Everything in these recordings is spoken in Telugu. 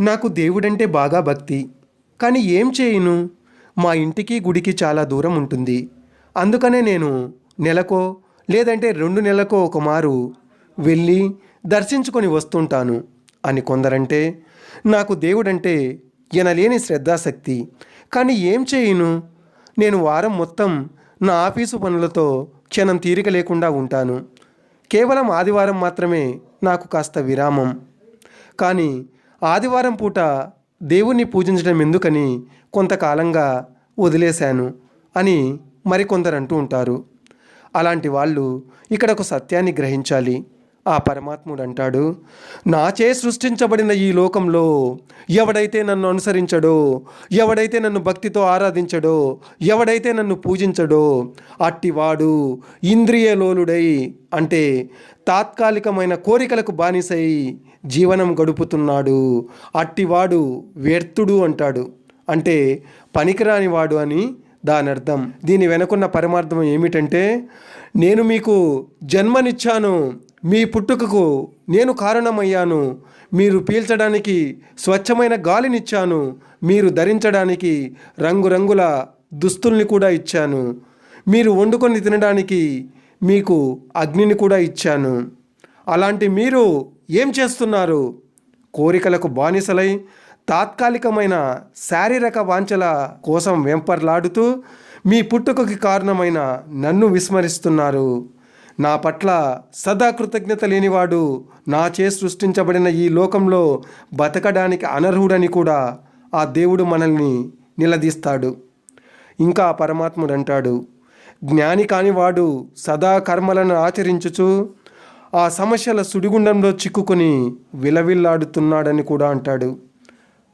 నాకు దేవుడంటే బాగా భక్తి. కానీ ఏం చేయను? మా ఇంటికి గుడికి చాలా దూరం ఉంటుంది. అందుకనే నేను నెలకో లేదంటే రెండు నెలలకో ఒకమారు వెళ్ళి దర్శించుకొని వస్తుంటాను అని కొందరంటే నాకు దేవుడంటే ఎనలేని శ్రద్ధాశక్తి. కానీ ఏం చేయను? నేను వారం మొత్తం నా ఆఫీసు పనులతో క్షణం తీరిక లేకుండా ఉంటాను. కేవలం ఆదివారం మాత్రమే నాకు కాస్త విరామం. కానీ ఆదివారం పూట దేవుణ్ణి పూజించడం ఎందుకని కొంతకాలంగా వదిలేశాను అని మరికొందరు అంటూ ఉంటారు. అలాంటి వాళ్ళు ఇక్కడ ఒక సత్యాన్ని గ్రహించాలి. ఆ పరమాత్ముడు అంటాడు నాచే సృష్టించబడిన ఈ లోకంలో ఎవడైతే నన్ను అనుసరించడో ఎవడైతే నన్ను భక్తితో ఆరాధించడో ఎవడైతే నన్ను పూజించడో అట్టివాడు ఇంద్రియలోలుడై అంటే తాత్కాలికమైన కోరికలకు బానిసై జీవనం గడుపుతున్నాడు. అట్టివాడు వ్యర్థుడు అంటాడు. అంటే పనికిరాని వాడు అని దాని అర్థం దీని వెనుకున్న పరమార్థం ఏమిటంటే నేను మీకు జన్మనిచ్చాను. మీ పుట్టుకకు నేను కారణమయ్యాను. మీరు పీల్చడానికి స్వచ్ఛమైన గాలినిచ్చాను. మీరు ధరించడానికి రంగురంగుల దుస్తుల్ని కూడా ఇచ్చాను. మీరు వండుకొని తినడానికి మీకు అగ్నిని కూడా ఇచ్చాను. అలాంటి మీరు ఏం చేస్తున్నారు? కోరికలకు బానిసలై తాత్కాలికమైన శారీరక వాంఛల కోసం వెంపర్లాడుతూ మీ పుట్టుకకి కారణమైన నన్ను విస్మరిస్తున్నారు. నా పట్ల సదా కృతజ్ఞత లేనివాడు నా చే సృష్టించబడిన ఈ లోకంలో బతకడానికి అనర్హుడని కూడా ఆ దేవుడు మనల్ని నిలదీస్తాడు. ఇంకా పరమాత్ముడు అంటాడు జ్ఞాని కానివాడు సదా కర్మలను ఆచరించుచు ఆ సమస్యల సుడిగుండంలో చిక్కుకొని విలవిల్లాడుతున్నాడని కూడా అంటాడు.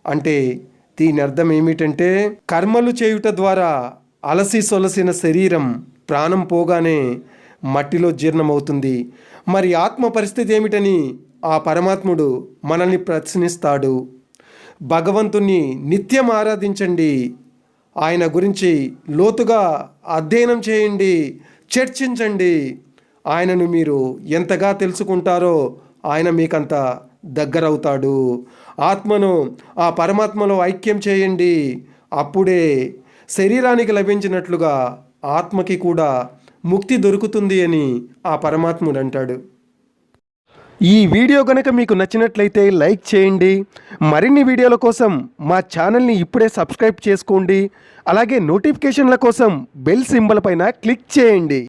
అంటే దీని అర్థం ఏమిటంటే కర్మలు చేయుట ద్వారా అలసి సొలసిన శరీరం ప్రాణం పోగానే మట్టిలో జీర్ణమవుతుంది. మరి ఆత్మ పరిస్థితి ఏమిటని ఆ పరమాత్ముడు మనల్ని ప్రశ్నిస్తాడు. భగవంతుణ్ణి నిత్యం ఆరాధించండి. ఆయన గురించి లోతుగా అధ్యయనం చేయండి. చర్చించండి. ఆయనను మీరు ఎంతగా తెలుసుకుంటారో ఆయన మీకంత దగ్గరవుతాడు. ఆత్మను ఆ పరమాత్మలో ఐక్యం చేయండి. అప్పుడే శరీరానికి లభించినట్లుగా ఆత్మకి కూడా ముక్తి దొరుకుతుంది అని ఆ పరమాత్ముడు అంటాడు. ఈ వీడియో కనుక మీకు నచ్చినట్లయితే లైక్ చేయండి. మరిన్ని వీడియోల కోసం మా ఛానల్ని ఇప్పుడే సబ్స్క్రైబ్ చేసుకోండి. అలాగే నోటిఫికేషన్ల కోసం బెల్ సింబల్ పైన క్లిక్ చేయండి.